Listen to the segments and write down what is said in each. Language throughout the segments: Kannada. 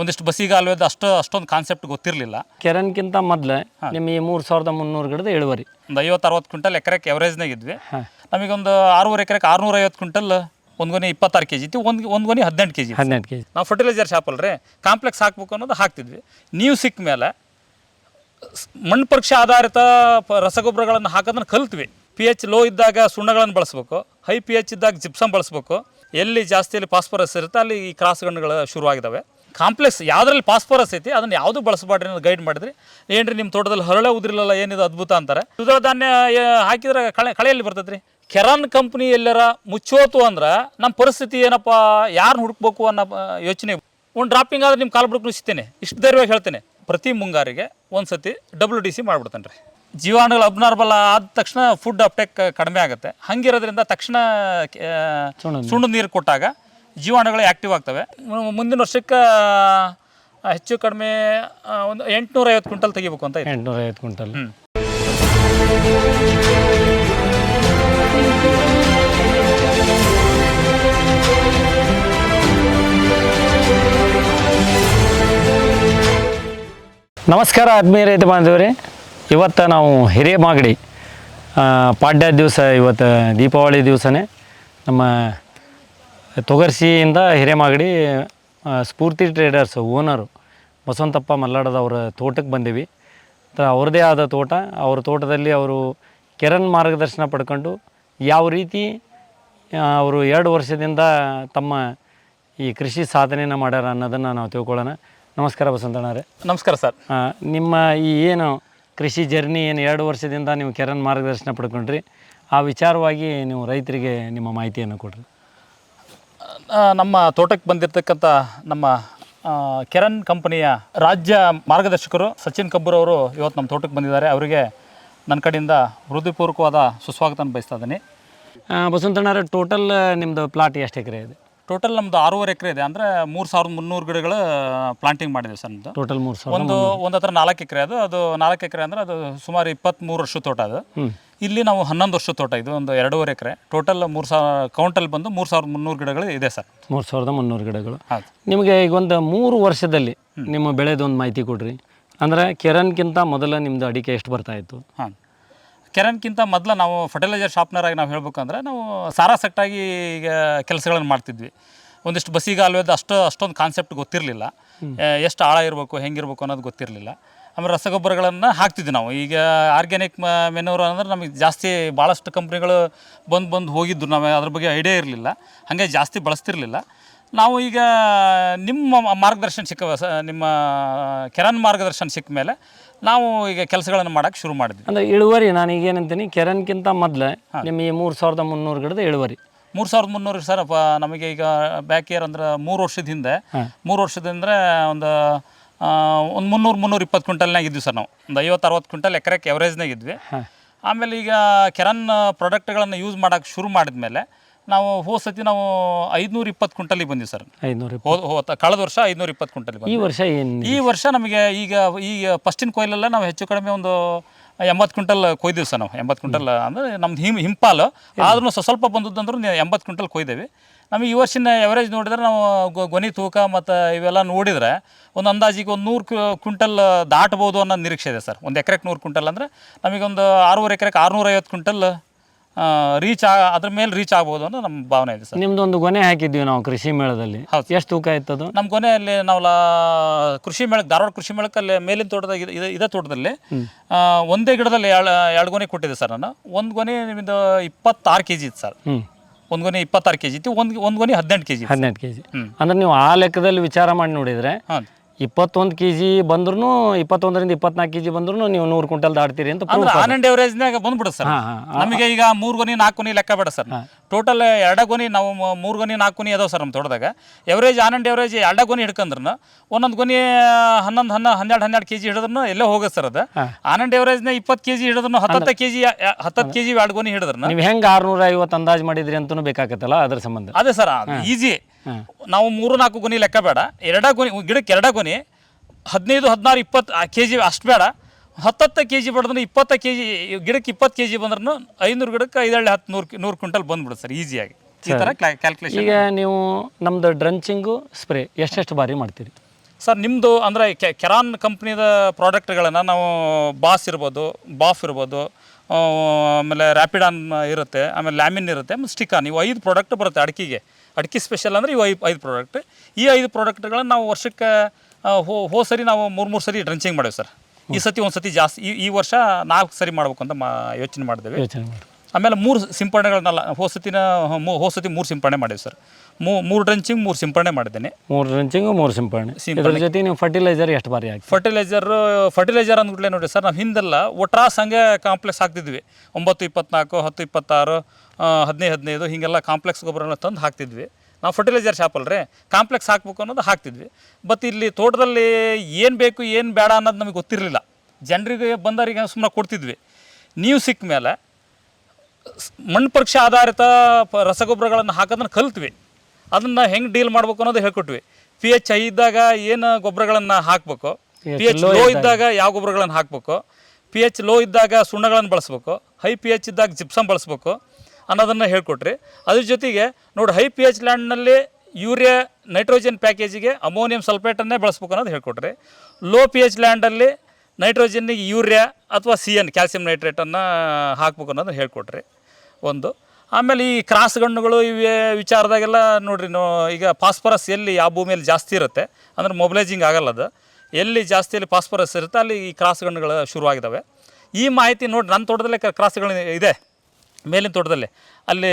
ಒಂದಿಷ್ಟು ಬಸಿಗಾಲುವೆದು ಅಷ್ಟು ಅಷ್ಟೊಂದು ಕಾನ್ಸೆಪ್ಟ್ ಗೊತ್ತಿರಲಿಲ್ಲ. ಕೆರನ್ಕಿಂತ ಮೊದಲು ನಿಮಗೆ ಈ ಮೂರು ಸಾವಿರದ ಮುನ್ನೂರು ಗಿಡದ ಇಳುವರಿ. ಒಂದು ಐವತ್ತು ಅರವತ್ತು ಕ್ವಿಂಟಲ್ ಎಕರೆಗೆ ಎವರೇಜ್ನಾಗ ಇದ್ವಿ. ನಮಗೊಂದು ಆರೂವರೆ ಎಕರೆಗೆ ಆರುನೂರ ಐವತ್ತು ಕ್ವಿಂಟಲ್ ಒಂದು ಗೊನೆ ಇಪ್ಪತ್ತಾರು ಕೆ ಜಿ ಇತ್ತು. ಒಂದು ಒಂದು ಗೊನೆ ಹದಿನೆಂಟು ಕೆ ಜಿ ಹದಿನೆಂಟು ಕೆ ಜಿ ನಾವು ಫರ್ಟಿಲೈಸರ್ ಶಾಪ್ ಅಲ್ರಿ. ಕಾಂಪ್ಲೆಕ್ಸ್ ಹಾಕ್ಬೇಕು ಅನ್ನೋದು ಹಾಕ್ತಿದ್ವಿ. ನೀವು ಸಿಕ್ಕ ಮೇಲೆ ಮಣ್ಣು ಪರೀಕ್ಷೆ ಆಧಾರಿತ ರಸಗೊಬ್ಬರಗಳನ್ನು ಹಾಕೋದನ್ನ ಕಲ್ತ್ವಿ. ಪಿ ಎಚ್ ಲೋ ಇದ್ದಾಗ ಸುಣ್ಣಗಳನ್ನು ಬಳಸ್ಬೇಕು. ಹೈ ಪಿ ಎಚ್ ಇದ್ದಾಗ ಜಿಪ್ಸಮ್ ಬಳಸ್ಬೇಕು. ಎಲ್ಲಿ ಜಾಸ್ತಿಯಲ್ಲಿ ಫಾಸ್ಫರಸ್ ಇರುತ್ತೆ, ಅಲ್ಲಿ ಈ ಕ್ರಾಸ್ ಗಣ್ಣುಗಳು ಶುರುವಾಗಿದ್ದಾವೆ ಕಾಂಪ್ಲೆಕ್ಸ್ ಯಾವುದ್ರಲ್ಲಿ ಫಾಸ್ಫರಸ್ ಐತಿ, ಅದನ್ನು ಯಾವುದು ಬಳಸಬಾಡ್ರಿ ಅನ್ನೋದು ಗೈಡ್ ಮಾಡಿದ್ರಿ. ಏನ್ರಿ ನಿಮ್ಮ ತೋಟದಲ್ಲಿ ಹರಳೆ ಉದ್ರಿಲ್ಲಲ್ಲ, ಏನಿದು ಅದ್ಭುತ ಅಂತಾರೆ. ದ್ವಿದಳ ಧಾನ್ಯ ಹಾಕಿದ್ರೆ ಕಳೆ, ಕಳೆಯಲ್ಲಿ ಬರ್ತೈತ್ರಿ. ಕೆರಾನ್ ಕಂಪ್ನಿ ಎಲ್ಲರ ಮುಚ್ಚೋತು ಅಂದ್ರೆ ನಮ್ಮ ಪರಿಸ್ಥಿತಿ ಏನಪ್ಪ ಯಾರನ್ನ ಹುಡುಕ್ಬೇಕು ಅನ್ನೋ ಯೋಚನೆ. ಒಂದು ಡ್ರಾಪಿಂಗ್ ಆದ್ರೆ ನಿಮ್ಮ ಕಾಲು ಬಿಡಕ್ಕೆ ನುಸಿತೇನೆ ಇಷ್ಟು ಧೈರ್ಯವಾಗಿ ಹೇಳ್ತೇನೆ. ಪ್ರತಿ ಮುಂಗಾರಿಗೆ ಒಂದು ಸತಿ ಡಬ್ಲ್ಯೂ ಡಿ ಸಿ ಮಾಡಿಬಿಡ್ತೇನೆ ರೀ ಜೀವಾಣುಗಳು ಅಬ್ನಾರ್ಬಲ್ ಆದ ತಕ್ಷಣ ಫುಡ್ ಅಪ್ಟೇಕ್ ಕಡಿಮೆ ಆಗುತ್ತೆ. ಹಂಗಿರೋದ್ರಿಂದ ತಕ್ಷಣ ಸುಣ್ಣ ಸುಣ್ಣದ ನೀರು ಕೊಟ್ಟಾಗ ಜೀವಾಣುಗಳು ಆ್ಯಕ್ಟಿವ್ ಆಗ್ತವೆ. ಮುಂದಿನ ವರ್ಷಕ್ಕೆ ಹೆಚ್ಚು ಕಡಿಮೆ ಒಂದು ಎಂಟುನೂರ ಐವತ್ತು ಕ್ವಿಂಟಲ್ ತೆಗಿಬೇಕು ಅಂತ ಎಂಟುನೂರ ಐವತ್ತು ಕ್ವಿಂಟಲ್. ನಮಸ್ಕಾರ ಆತ್ಮೀಯ ರೈತ ಬಾಂಧವರೇ. ಇವತ್ತು ನಾವು ಹಿರಿಯ ಮಾಗಡಿ ಪಾಡ್ಯ ದಿವಸ ಇವತ್ತು ದೀಪಾವಳಿ ದಿವಸನೇ ನಮ್ಮ ತೊಗರ್ಸಿಯಿಂದ ಹಿರೇಮಾಗಡಿ ಮಾಗಡಿ ಸ್ಫೂರ್ತಿ ಟ್ರೇಡರ್ಸ್ ಓನರು ಬಸವಂತಪ್ಪ ಮಲ್ಲಾಡದವರ ತೋಟಕ್ಕೆ ಬಂದೀವಿ. ಅವ್ರದ್ದೇ ಆದ ತೋಟ. ಅವ್ರ ತೋಟದಲ್ಲಿ ಅವರು ಕೆರನ್ ಮಾರ್ಗದರ್ಶನ ಪಡ್ಕೊಂಡು ಯಾವ ರೀತಿ ಅವರು ಎರಡು ವರ್ಷದಿಂದ ತಮ್ಮ ಈ ಕೃಷಿ ಸಾಧನೆಯನ್ನು ಮಾಡ್ಯಾರ ಅನ್ನೋದನ್ನು ನಾವು ತಿಳ್ಕೊಳ್ಳೋಣ. ನಮಸ್ಕಾರ ಬಸವಂತಣ್ಣರೇ ನಮಸ್ಕಾರ ಸರ್. ನಿಮ್ಮ ಈ ಏನು ಕೃಷಿ ಜರ್ನಿ ಏನು ಎರಡು ವರ್ಷದಿಂದ ನೀವು ಕೆರನ್ ಮಾರ್ಗದರ್ಶನ ಪಡ್ಕೊಂಡ್ರಿ. ಆ ವಿಚಾರವಾಗಿ ನೀವು ರೈತರಿಗೆ ನಿಮ್ಮ ಮಾಹಿತಿಯನ್ನು ಕೊಡ್ರಿ. ನಮ್ಮ ತೋಟಕ್ಕೆ ಬಂದಿರತಕ್ಕಂಥ ನಮ್ಮ ಕೆರನ್ ಕಂಪನಿಯ ರಾಜ್ಯ ಮಾರ್ಗದರ್ಶಕರು ಸಚಿನ್ ಕಬ್ಬೂರ್ ಅವರು ಇವತ್ತು ನಮ್ಮ ತೋಟಕ್ಕೆ ಬಂದಿದ್ದಾರೆ. ಅವರಿಗೆ ನನ್ನ ಕಡೆಯಿಂದ ಹೃದಯಪೂರ್ವಕವಾದ ಸುಸ್ವಾಗತವನ್ನು ಬಯಸ್ತಾ ಇದ್ದೀನಿ. ಬಸವಂತಣ್ಣರ ಟೋಟಲ್ ನಿಮ್ಮದು ಪ್ಲಾಟ್ ಎಷ್ಟು ಎಕರೆ ಇದೆ? ಟೋಟಲ್ ನಮ್ದು ಆರೂವರೆ ಎಕರೆ ಇದೆ. ಅಂದ್ರೆ ಮೂರು ಸಾವಿರದ ಮುನ್ನೂರು ಗಿಡಗಳು ಪ್ಲಾಂಟಿಂಗ್ ಮಾಡಿದ್ದೀವಿ ಸರ್ ನಮ್ದು. ಟೋಟಲ್ ಮೂರು ಸಾವಿರ ಒಂದು ಒಂದು ಹತ್ರ ನಾಲ್ಕು ಎಕರೆ ಅದು. ಅದು ನಾಲ್ಕು ಎಕರೆ ಅಂದ್ರೆ ಅದು ಸುಮಾರು ಇಪ್ಪತ್ತ್ಮೂರು ವರ್ಷದ ತೋಟ ಅದು. ಇಲ್ಲಿ ನಾವು ಹನ್ನೊಂದು ವರ್ಷದ ತೋಟ ಇದು ಒಂದು ಎರಡೂವರೆ ಎಕರೆ. ಟೋಟಲ್ ಮೂರು ಸಾವಿರ ಕೌಂಟಲ್ಲಿ ಬಂದು ಮೂರು ಸಾವಿರದ ಮುನ್ನೂರು ಗಿಡಗಳು ಇದೆ ಸರ್. ಮೂರು ಸಾವಿರದ ಮುನ್ನೂರು ಗಿಡಗಳು. ಹೌದು. ನಿಮಗೆ ಈಗ ಒಂದು ಮೂರು ವರ್ಷದಲ್ಲಿ ನಿಮ್ಮ ಬೆಳೆದೊಂದು ಮಾಹಿತಿ ಕೊಡ್ರಿ. ಅಂದರೆ ಕೆರನ್ಗಿಂತ ಮೊದಲ ನಿಮ್ಮದು ಅಡಿಕೆ ಎಷ್ಟು ಬರ್ತಾ ಇತ್ತು? ಹಾಂ ಕೆರನ್ಕಿಂತ ಮೊದಲು ನಾವು ಫರ್ಟಿಲೈಸರ್ ಶಾಪ್ನರಾಗಿ ನಾವು ಹೇಳ್ಬೇಕಂದ್ರೆ ನಾವು ಸಾರಾಸಟ್ಟಾಗಿ ಈಗ ಕೆಲಸಗಳನ್ನು ಮಾಡ್ತಿದ್ವಿ. ಒಂದಿಷ್ಟು ಬಸಿಗಾಲುವೆದು ಅಷ್ಟು ಅಷ್ಟೊಂದು ಕಾನ್ಸೆಪ್ಟ್ ಗೊತ್ತಿರಲಿಲ್ಲ. ಎಷ್ಟು ಆಳ ಇರಬೇಕು ಹೆಂಗಿರ್ಬೇಕು ಅನ್ನೋದು ಗೊತ್ತಿರಲಿಲ್ಲ. ಆಮೇಲೆ ರಸಗೊಬ್ಬರಗಳನ್ನು ಹಾಕ್ತಿದ್ವಿ ನಾವು. ಈಗ ಆರ್ಗ್ಯಾನಿಕ್ ಮೆನೋರು ಅಂದ್ರೆ ನಮಗೆ ಜಾಸ್ತಿ ಭಾಳಷ್ಟು ಕಂಪ್ನಿಗಳು ಬಂದು ಬಂದು ಹೋಗಿದ್ದು ನಾವು ಅದ್ರ ಬಗ್ಗೆ ಐಡಿಯಾ ಇರಲಿಲ್ಲ. ಹಾಗೆ ಜಾಸ್ತಿ ಬಳಸ್ತಿರಲಿಲ್ಲ. ನಾವು ಈಗ ನಿಮ್ಮ ಮಾರ್ಗದರ್ಶನ ಸಿಕ್ಕ ಸ- ನಿಮ್ಮ ಕೆರನ್ ಮಾರ್ಗದರ್ಶನ ಸಿಕ್ಕ ಮೇಲೆ ನಾವು ಈಗ ಕೆಲಸಗಳನ್ನು ಮಾಡೋಕ್ಕೆ ಶುರು ಮಾಡಿದ್ವಿ. ಅಂದ್ರೆ ಇಳುವರಿ ನಾನು ಈಗ ಏನಂತೀನಿ ಕೆರನ್ಗಿಂತ ಮೊದಲು ನಿಮ್ಮ ಈ ಮೂರು ಸಾವಿರದ ಮುನ್ನೂರು ಗಿಡದ ಇಳುವರಿ. ಮೂರು ಸಾವಿರದ ಮುನ್ನೂರು ಸರ್ ಪ ನಮಗೆ ಈಗ ಬ್ಯಾಕ್ ಇಯರ್ ಅಂದ್ರೆ ಮೂರು ವರ್ಷದ ಹಿಂದೆ. ಮೂರು ವರ್ಷದಿಂದ ಒಂದು ಒಂದು ಮುನ್ನೂರು ಮುನ್ನೂರು ಇಪ್ಪತ್ತು ಕ್ವಿಂಟಲ್ನಾಗ ಇದ್ವಿ ಸರ್ ನಾವು. ಒಂದು ಐವತ್ತು ಅರವತ್ತು ಕ್ವಿಂಟಲ್ ಎಕರೆಗೆ ಎವರೇಜ್ನಾಗ ಇದ್ವಿ. ಆಮೇಲೆ ಈಗ ಕೆರನ್ ಪ್ರಾಡಕ್ಟ್ಗಳನ್ನು ಯೂಸ್ ಮಾಡೋಕ್ಕೆ ಶುರು ಮಾಡಿದ್ಮೇಲೆ ನಾವು ಹೋದ ಸತಿ ನಾವು ಐದ್ನೂರ ಇಪ್ಪತ್ತು ಕ್ವಿಂಟಲಿಗೆ ಬಂದಿವಿ ಸರ್. ಹೋದ ಕಳೆದ ವರ್ಷ ಐದ್ನೂರ ಇಪ್ಪತ್ತು ಕ್ವಿಂಟಲ್ ಈ ವರ್ಷ ಏನು ಈ ವರ್ಷ ನಮಗೆ ಈಗ ಈಗ ಫಸ್ಟಿನ ಕೊಯ್ಲೆಲ್ಲ ನಾವು ಹೆಚ್ಚು ಕಡಿಮೆ ಒಂದು ಎಂಬತ್ತು ಕ್ವಿಂಟಲ್ ಕೊಯ್ದೀವಿ ಸರ್ ನಾವು. ಎಂಬತ್ತು ಕ್ವಿಂಟಲ್ ಅಂದರೆ ನಮ್ದು ಹಿಮ್ ಹಿಂಪಾಲು ಆದ್ರೂ ಸ್ವ- ಸ್ವಲ್ಪ ಬಂದದ್ದಂದ್ರೂ ಎಂಬತ್ತು ಕ್ವಿಂಟಲ್ ಕೊಯ್ದೇವಿ. ನಮಗೆ ಈ ವರ್ಷಿನ ಎವರೇಜ್ ನೋಡಿದ್ರೆ ನಾವು ಗೊ- ಗೊನಿ ತೂಕ ಮತ್ತು ಇವೆಲ್ಲ ನೋಡಿದರೆ ಒಂದು ಅಂದಾಜಿಗೆ ಒಂದು ನೂರು ಕ್ವಿಂಟಲ್ ದಾಟ್ಬೋದು ಅನ್ನೋ ನಿರೀಕ್ಷೆ ಇದೆ ಸರ್. ಒಂದು ಎಕರೆಗೆ ನೂರು ಕ್ವಿಂಟಲ್ ಅಂದರೆ ನಮಗೊಂದು ಆರೂವರೆ ಎಕರೆಗೆ ಆರುನೂರೈವತ್ತು ಕ್ವಿಂಟಲ್ ರೀಚ್ ಆ ಅದ್ರ ಮೇಲೆ ರೀಚ್ ಆಗ್ಬೋದು ಅನ್ನೋ ನಮ್ಮ ಭಾವನೆ ಇದೆ ಸರ್. ನಿಮ್ದು ಒಂದು ಗೊನೆ ಹಾಕಿದ್ವಿ ನಾವು ಕೃಷಿ ಮೇಳದಲ್ಲಿ. ಹೌದು. ಎಷ್ಟು ತೂಕ ಇತ್ತದು? ನಮ್ಮ ಕೊನೆಯಲ್ಲಿ ನಾವು ಲಾ- ಕೃಷಿ ಮೇಳಕ್ಕೆ ಧಾರವಾಡ ಕೃಷಿ ಮೇಳಕ್ಕೆ ಅಲ್ಲಿ ಮೇಲಿನ ತೋಟದಾಗ ಇದೆ- ಇದೆ ಇದೇ ತೋಟದಲ್ಲಿ ಆ, ಒಂದೇ ಗಿಡದಲ್ಲಿ ಎರಡು ಎರಡು ಗೊನೆ ಕೊಟ್ಟಿದ್ದೆ ಸರ್ ನಾನು. ಒಂದು ಗೊನೆ ನಿಮ್ಮದು ಇಪ್ಪತ್ತಾರು ಕೆ ಜಿ ಇತ್ತು ಸರ್. ಒಂದು ಗೊನೆ ಇಪ್ಪತ್ತಾರು ಕೆ ಜಿ ಇತ್ತು ಒಂದು ಒಂದು ಗೊನೆ ಹದಿನೆಂಟು ಕೆ ಜಿ ಹದಿನೆಂಟು ಕೆ ಜಿ ಹ್ಮ್. ಅಂದ್ರೆ ನೀವು ಆ ಲೆಕ್ಕದಲ್ಲಿ ವಿಚಾರ ಮಾಡಿ ನೋಡಿದರೆ ಹಾಂ ಇಪ್ಪತ್ತೊಂದು ಕೆ ಜಿ ಬಂದ್ರೂ ಇಪ್ಪತ್ತೊಂದರಿಂದ ಇಪ್ಪತ್ನಾಲ್ಕು ಕೆ ಜಿ ಬಂದ್ರೂ ನೀವು ನೂರು ಕ್ವಿಂಟಲ್ ದಾಡ್ತೀರಿ ಅಂತ ಅಂದ್ರೆ ಆನ್ ಅಂಡ್ ಎವರೇಜ್ನಾಗ ಬಂದ್ಬಿಡುತ್ತೆ ಸರ್. ಹಾಂ ಹಾಂ ನಮಗೆ ಈಗ ಮೂರು ಗೊನಿ ನಾಲ್ಕು ಗೊನಿ ಲೆಕ್ಕ ಬೇಡ ಸರ್. ಟೋಟಲ್ ಎರಡ ಗೊನಿ ನಾವು ಮ- ಮೂರು ಗೊನಿ ನಾಲ್ಕು ಗೊನಿ ಅದಾವ ಸರ್ ನಮ್ಮ ತೋಟದಾಗ. ಎವರೇಜ್ ಆನ್ ಅಂಡ್ ಎವರೇಜ್ ಎರಡ ಗೊನಿ ಹಿಡ್ಕಂದ್ರೂ ಒಂದೊಂದು ಗೊನಿ ಹನ್ನೊಂದು ಹನ್ನ ಹನ್ನೆರಡು ಹನ್ನೆರಡು ಕೆ ಜಿ ಹಿಡಿದ್ರು ಎಲ್ಲೇ ಹೋಗುತ್ತೆ ಸರ್ ಅದು. ಆನ್ ಅಂಡ್ ಎವರೇಜ್ನ ಇಪ್ಪತ್ತು ಕೆ ಜಿ ಹಿಡಿದ್ರು ಹತ್ತತ್ತು ಕೆ ಜಿ ಹತ್ತತ್ತು ಕೆ ಜಿ ಎರಡು ಗೊನಿ ಹಿಡಿದ್ರು ನೀವು ಹೆಂಗೆ ಆರುನೂರ ಐವತ್ತು ಅಂದಾಜು ಮಾಡಿದ್ರಿ ಅಂತಲೂ ಬೇಕಾಗತ್ತಲ್ಲ ಅದ್ರ ಸಂಬಂಧ. ಅದೇ ಸರ್ ಈಜಿ ನಾವು ಮೂರು ನಾಲ್ಕು ಗೊನಿ ಲೆಕ್ಕ ಬೇಡ. ಎರಡ ಗೊನಿ ಗಿಡಕ್ಕೆ ಎರಡ ಗೊನಿ ಹದಿನೈದು ಹದಿನಾರು ಇಪ್ಪತ್ತು ಕೆ ಜಿ ಅಷ್ಟು ಬೇಡ. ಹತ್ತತ್ತು ಕೆ ಜಿ ಬಡದ್ರೆ ಇಪ್ಪತ್ತು ಕೆ ಜಿ ಗಿಡಕ್ಕೆ ಇಪ್ಪತ್ತು ಕೆ ಜಿ ಬಂದ್ರೂ ಐನೂರು ಗಿಡಕ್ಕೆ ಐದಳ್ಳಿ ಹತ್ತು ನೂರು ನೂರು ಕ್ವಿಂಟಲ್ ಬಂದ್ಬಿಡುತ್ತೆ ಸರ್ ಈಸಿಯಾಗಿ. ಈ ಥರ ಕ್ಯಾಲ್ಕುಲೇಷನ್ ಈಗ ನೀವು ನಮ್ದು ಡ್ರಂಚಿಂಗು ಸ್ಪ್ರೇ ಎಷ್ಟೆಷ್ಟು ಬಾರಿ ಮಾಡ್ತೀರಿ? ಸರ್ ನಿಮ್ಮದು ಅಂದರೆ ಕೆರಾನ್ ಕಂಪ್ನಿದ ಪ್ರಾಡಕ್ಟ್ಗಳನ್ನು ನಾವು ಬಾಸ್ ಇರ್ಬೋದು ಬಾಫ್ ಇರ್ಬೋದು ಆಮೇಲೆ ರ್ಯಾಪಿಡಾನ್ ಇರುತ್ತೆ ಆಮೇಲೆ ಲ್ಯಾಮಿನ್ ಇರುತ್ತೆ ಆಮೇಲೆ ಸ್ಟಿಕಾನ್ ಇವು ಐದು ಪ್ರಾಡಕ್ಟ್ ಬರುತ್ತೆ ಅಡಿಕೆಗೆ. ಅಡಿಕೆ ಸ್ಪೆಷಲ್ ಅಂದರೆ ಇವು ಐದು ಐದು ಪ್ರಾಡಕ್ಟ್ ಈ ಐದು ಪ್ರಾಡಕ್ಟ್ಗಳನ್ನು ನಾವು ವರ್ಷಕ್ಕೆ ಹೋ ಹೋ ಸರಿ ನಾವು ಮೂರು ಮೂರು ಸರಿ ಡ್ರೆಂಚಿಂಗ್ ಮಾಡೇವೆ ಸರ್. ಈ ಸತಿ ಒಂದು ಸತಿ ಜಾಸ್ತಿ ಈ ಈ ವರ್ಷ ನಾಲ್ಕು ಸರಿ ಮಾಡ್ಬೇಕು ಅಂತ ಮಾ ಯೋಚನೆ ಮಾಡಿದ್ದೇವೆ ಯೋಚನೆ ಮಾಡಿ ಆಮೇಲೆ ಮೂರು ಸಿಂಪಡಣೆಗಳನ್ನೆಲ್ಲ ಹೋಸತಿನ ಹೋಸತಿ ಮೂರು ಸಿಂಪಡಣೆ ಮಾಡಿದ್ವಿ ಸರ್. ಮೂರು ಡ್ರಂಚಿಂಗ್ ಮೂರು ಸಿಂಪರಣೆ ಮಾಡಿದ್ದೇನೆ. ಮೂರು ಡ್ರಂಚಿಂಗ್ ಮೂರು ಸಿಂಪಡಣೆ. ಇದ್ರ ಜೊತೆ ನೀವು ಫರ್ಟಿಲೈಸರ್ ಎಷ್ಟು ಬಾರಿ ಹಾಕಿ ಫರ್ಟಿಲೈಸರ್ ಫರ್ಟಿಲೈಸರ್ ಅಂದ್ಬಿಟ್ಲೆ ನೋಡಿ ಸರ್ ನಾವು ಹಿಂದೆಲ್ಲ ಒಟ್ರಾಸ್ ಹಂಗೆ ಕಾಂಪ್ಲೆಕ್ಸ್ ಹಾಕ್ತಿದ್ವಿ. ಒಂಬತ್ತು ಇಪ್ಪತ್ನಾಲ್ಕು ಹತ್ತು ಇಪ್ಪತ್ತಾರು ಹದಿನೈದು ಹದಿನೈದು ಹೀಗೆಲ್ಲ ಕಾಂಪ್ಲೆಕ್ಸ್ ಗೊಬ್ಬರನ ತಂದು ಹಾಕ್ತಿದ್ವಿ. ನಾವು ಫರ್ಟಿಲೈಸರ್ ಶಾಪ್ ಅಲ್ರಿ ಕಾಂಪ್ಲೆಕ್ಸ್ ಹಾಕ್ಬೇಕು ಅನ್ನೋದು ಹಾಕ್ತಿದ್ವಿ. ಬಟ್ ಇಲ್ಲಿ ತೋಟದಲ್ಲಿ ಏನು ಬೇಕು ಏನು ಬೇಡ ಅನ್ನೋದು ನಮಗೆ ಗೊತ್ತಿರಲಿಲ್ಲ. ಜನರಿಗೆ ಬಂದವರಿಗೆ ಸುಮ್ಮನೆ ಕೊಡ್ತಿದ್ವಿ. ನೀವು ಸಿಕ್ಕ ಮೇಲೆ ಮಣ್ಣು ಪರೀಕ್ಷೆ ಆಧಾರಿತ ಪ ರಸಗೊಬ್ಬರಗಳನ್ನು ಹಾಕೋದನ್ನು ಕಲ್ತ್ವಿ. ಅದನ್ನು ಹೆಂಗೆ ಡೀಲ್ ಮಾಡ್ಬೇಕು ಅನ್ನೋದು ಹೇಳ್ಕೊಟ್ವಿ. ಪಿ ಎಚ್ ಐ ಇದ್ದಾಗ ಏನು ಗೊಬ್ಬರಗಳನ್ನು ಹಾಕಬೇಕು? ಪಿ ಎಚ್ ಲೋ ಇದ್ದಾಗ. ಯಾವ ಗೊಬ್ಬರಗಳನ್ನು ಹಾಕಬೇಕು? ಪಿ ಎಚ್ ಲೋ ಇದ್ದಾಗ ಸುಣ್ಣಗಳನ್ನು ಬಳಸ್ಬೇಕು. ಹೈ ಪಿ ಎಚ್ ಇದ್ದಾಗ ಜಿಪ್ಸಮ್ ಬಳಸ್ಬೇಕು ಅನ್ನೋದನ್ನು ಹೇಳ್ಕೊಟ್ರಿ. ಅದ್ರ ಜೊತೆಗೆ ನೋಡಿ ಹೈ ಪಿ ಎಚ್ ಲ್ಯಾಂಡ್ನಲ್ಲಿ ಯೂರಿಯಾ ನೈಟ್ರೋಜನ್ ಪ್ಯಾಕೇಜಿಗೆ ಅಮೋನಿಯಂ ಸಲ್ಫೇಟನ್ನೇ ಬಳಸ್ಬೇಕು ಅನ್ನೋದು ಹೇಳ್ಕೊಟ್ರಿ. ಲೋ ಪಿ ಎಚ್ ಲ್ಯಾಂಡಲ್ಲಿ ನೈಟ್ರೋಜನ್ನಿಗೆ ಯೂರಿಯಾ ಅಥವಾ ಸಿ ಎನ್ ಕ್ಯಾಲ್ಸಿಯಂ ನೈಟ್ರೇಟನ್ನು ಹಾಕ್ಬೇಕು ಅನ್ನೋದು ಹೇಳ್ಕೊಟ್ರಿ. ಒಂದು. ಆಮೇಲೆ ಈ ಕ್ರಾಸ್ ಗಣ್ಣುಗಳು ಇವೆ ವಿಚಾರದಾಗೆಲ್ಲ ನೋಡ್ರಿ ನೋ ಈಗ ಫಾಸ್ಫರಸ್ ಎಲ್ಲಿ ಯಾವ ಭೂಮಿಯಲ್ಲಿ ಜಾಸ್ತಿ ಇರುತ್ತೆ ಅಂದರೆ ಮೊಬಿಲೈಜಿಂಗ್ ಆಗಲ್ಲ ಅದು. ಎಲ್ಲಿ ಜಾಸ್ತಿಯಲ್ಲಿ ಫಾಸ್ಫರಸ್ ಇರುತ್ತೆ ಅಲ್ಲಿ ಈ ಕ್ರಾಸ್ ಗಣ್ಣುಗಳು ಶುರುವಾಗಿದ್ದಾವೆ ಈ ಮಾಹಿತಿ ನೋಡಿ ನನ್ನ ತೋಟದಲ್ಲೇ ಕ್ರಾಸ್ಗಳು ಇದೆ ಮೇಲಿನ ತೋಟದಲ್ಲಿ. ಅಲ್ಲಿ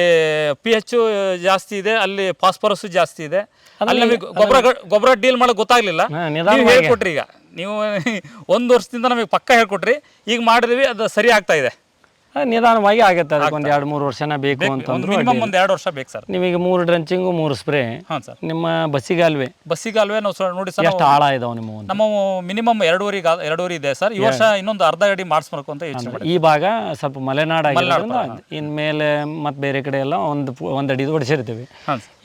ಪಿ ಹೆಚ್ಚು ಜಾಸ್ತಿ ಇದೆ ಅಲ್ಲಿ ಫಾಸ್ಫರಸ್ ಜಾಸ್ತಿ ಇದೆ. ಅಲ್ಲಿ ನಮಗೆ ಗೊಬ್ಬರ ಗೊಬ್ಬರ ಡೀಲ್ ಮಾಡೋಕೆ ಗೊತ್ತಾಗ್ಲಿಲ್ಲ. ನೀವು. ಹೇಳ್ಕೊಟ್ರಿ ಈಗ. ನೀವು ಒಂದು ವರ್ಷದಿಂದ ನಮಗೆ ಪಕ್ಕ ಹೇಳ್ಕೊಟ್ರಿ. ಈಗ ಮಾಡಿದ್ವಿ ಅದು ಸರಿ ಆಗ್ತಾ ಇದೆ. ನಿಧಾನವಾಗಿ ಆಗುತ್ತೆ ಅದಕ್ಕೆ ಒಂದು ಎರಡು ಮೂರು ವರ್ಷನ ಬೇಕು ಅಂತಂದ್ರು ಮಿನಿಮಮ್ ಒಂದು ಎರಡು ವರ್ಷ ಬೇಕು ಸರ್. ನಿಮಗೆ ಮೂರು ಡ್ರಂಚಿಂಗು ಮೂರು ಸ್ಪ್ರೇ ಹಾಂ ಸರ್. ನಿಮ್ಮ ಬಸ್ಸಿಗಾಲ್ವೆ. ಬಸ್ಸಿಗಾಲ್ವೆ ನಾವು ನೋಡಿ ಸರ್ ಎಷ್ಟು ಆಳ ಇದಾವೆ ನಿಮ್ಮ ನಮ್ಮ ಮಿನಿಮಮ್ ಎರಡೂವರೆ ಎರಡೂವರೆ ಇದೆ ಸರ್. ಈ ವರ್ಷ ಇನ್ನೊಂದು ಅರ್ಧ ಅಡಿ ಮಾಡಿಸ್ಬೇಕು ಅಂತ ಯೋಚನೆ ಈ ಭಾಗ ಸ್ವಲ್ಪ ಮಲೆನಾಡು ಇನ್ ಮೇಲೆ ಮತ್ತೆ ಬೇರೆ ಕಡೆ ಎಲ್ಲ ಒಂದು ಒಂದು ಅಡಿ ಹೊಡಿಸಿರ್ತೀವಿ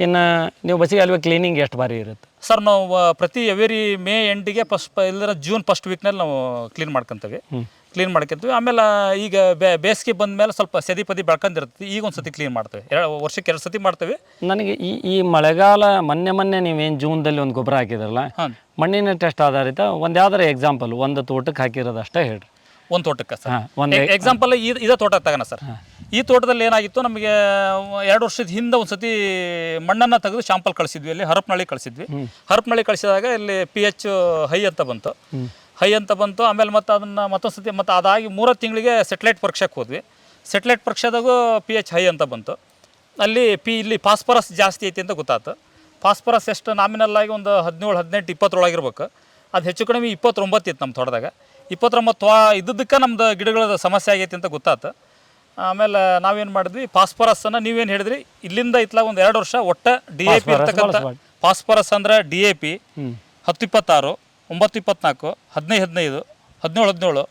ಇನ್ನು ನೀವು ಬಸ್ಸಿಗಾಲ್ವೆ ಕ್ಲೀನಿಂಗ್ ಎಷ್ಟು ಬಾರಿ ಇರುತ್ತೆ? ಸರ್ ನಾವು ಪ್ರತಿ ಎವರಿ ಮೇ ಎಂಡಿಗೆ ಫಸ್ಟ್ ಇಲ್ಲದ್ರೆ ಜೂನ್ ಫಸ್ಟ್ ವೀಕ್ನಲ್ಲಿ ನಾವು ಕ್ಲೀನ್ ಮಾಡ್ಕೊಂತೀವಿ. ಕ್ಲೀನ್ ಮಾಡ್ಕೊಂತೀವಿ. ಆಮೇಲೆ ಈಗ ಬೇ ಬೇಸಿಗೆ ಬಂದ ಮೇಲೆ ಸ್ವಲ್ಪ ಸದಿ ಪದಿ ಬೆಳ್ಕೊಂಡಿರ್ತೈತಿ ಈಗ ಒಂದು ಸತಿ ಕ್ಲೀನ್ ಮಾಡ್ತೇವೆ. ಎರಡು ವರ್ಷಕ್ಕೆ ಎರಡು ಸತಿ ಮಾಡ್ತೇವೆ. ನನಗೆ ಈ ಈ ಮಳೆಗಾಲ ಮೊನ್ನೆ ಮೊನ್ನೆ ನೀವೇನು ಜೂನ್ದಲ್ಲಿ ಒಂದು ಗೊಬ್ಬರ ಹಾಕಿದ್ರಲ್ಲ ಹಾಂ. ಮಣ್ಣಿನ ಟೆಸ್ಟ್ ಆಧಾರಿತ ಒಂದು ಯಾವ್ದಾರ ಎಕ್ಸಾಂಪಲ್ ಒಂದು ತೋಟಕ್ಕೆ ಹಾಕಿರೋದಷ್ಟೇ ಹೇಳ್ರಿ. ಒಂದು ತೋಟಕ್ಕೆ ಸರ್. ಹಾಂ ಒಂದು ಎಕ್ಸಾಂಪಲ್ ಇದು ಇದೇ ತೋಟ ತಗೋಣ ಸರ್. ಈ ತೋಟದಲ್ಲಿ ಏನಾಗಿತ್ತು ನಮಗೆ ಎರಡು ವರ್ಷದ ಹಿಂದೆ ಒಂದು ಸತಿ ಮಣ್ಣನ್ನು ತೆಗೆದು ಶಾಂಪಲ್ ಕಳಿಸಿದ್ವಿ. ಅಲ್ಲಿ ಹರಪ್ನಳ್ಳಿ ಕಳಿಸಿದ್ವಿ. ಹರಪ್ನಳ್ಳಿ ಕಳಿಸಿದಾಗ ಇಲ್ಲಿ ಪಿ ಎಚ್ ಹೈ ಅಂತ ಬಂತು. ಹೈ ಅಂತ ಬಂತು. ಆಮೇಲೆ ಮತ್ತೆ ಅದನ್ನು ಮತ್ತೊಂದು ಸತಿ ಮತ್ತು ಅದಾಗಿ ಮೂರು ತಿಂಗಳಿಗೆ ಸೆಟ್ಲೈಟ್ ಪರೀಕ್ಷೆಗೆ ಹೋದ್ವಿ. ಸೆಟ್ಲೈಟ್ ಪರೀಕ್ಷೆದಾಗೂ ಪಿ ಎಚ್ ಹೈ ಅಂತ ಬಂತು. ಅಲ್ಲಿ ಪಿ ಇಲ್ಲಿ ಫಾಸ್ಫರಸ್ ಜಾಸ್ತಿ ಐತಿ ಅಂತ ಗೊತ್ತಾಯ್ತು ಫಾಸ್ಫರಸ್ ಎಷ್ಟು ನಾಮಿನಲ್ ಆಗಿ ಒಂದು ಹದಿನೇಳು ಹದಿನೆಂಟು ಇಪ್ಪತ್ತರೊಳಗಿರ್ಬೇಕು ಅದು ಹೆಚ್ಚು ಕಡಿಮೆ ಇಪ್ಪತ್ತೊಂಬತ್ತು ಇತ್ತು ನಮ್ಮ ತೋಟದಾಗ. ಇಪ್ಪತ್ತೊಂಬತ್ತು ವಾ ನಮ್ಮದು ಗಿಡಗಳ ಸಮಸ್ಯೆ ಆಗೈತಿ ಅಂತ ಗೊತ್ತಾಯ್ತು ಆಮೇಲೆ ನಾವೇನು ಮಾಡಿದ್ವಿ? ಫಾಸ್ಫರಸ್ಸನ್ನು ನೀವೇನು ಹೇಳಿದ್ರಿ? ಇಲ್ಲಿಂದ ಇತ್ಲಾಗ ಒಂದು ಎರಡು ವರ್ಷ ಒಟ್ಟ ಡಿ ಎ ಪಿ ಇರ್ತಕ್ಕಂಥ ಫಾಸ್ಫರಸ್ ಅಂದ್ರೆ ಡಿ ಎ ಪಿ ಹತ್ತು ಇಪ್ಪತ್ತಾರು. ಒಂಬತ್ತು ಇಪ್ಪತ್ನಾಲ್ಕು ಹದಿನೈದು ಹದಿನೈದು ಹದಿನೇಳು ಹದಿನೇಳು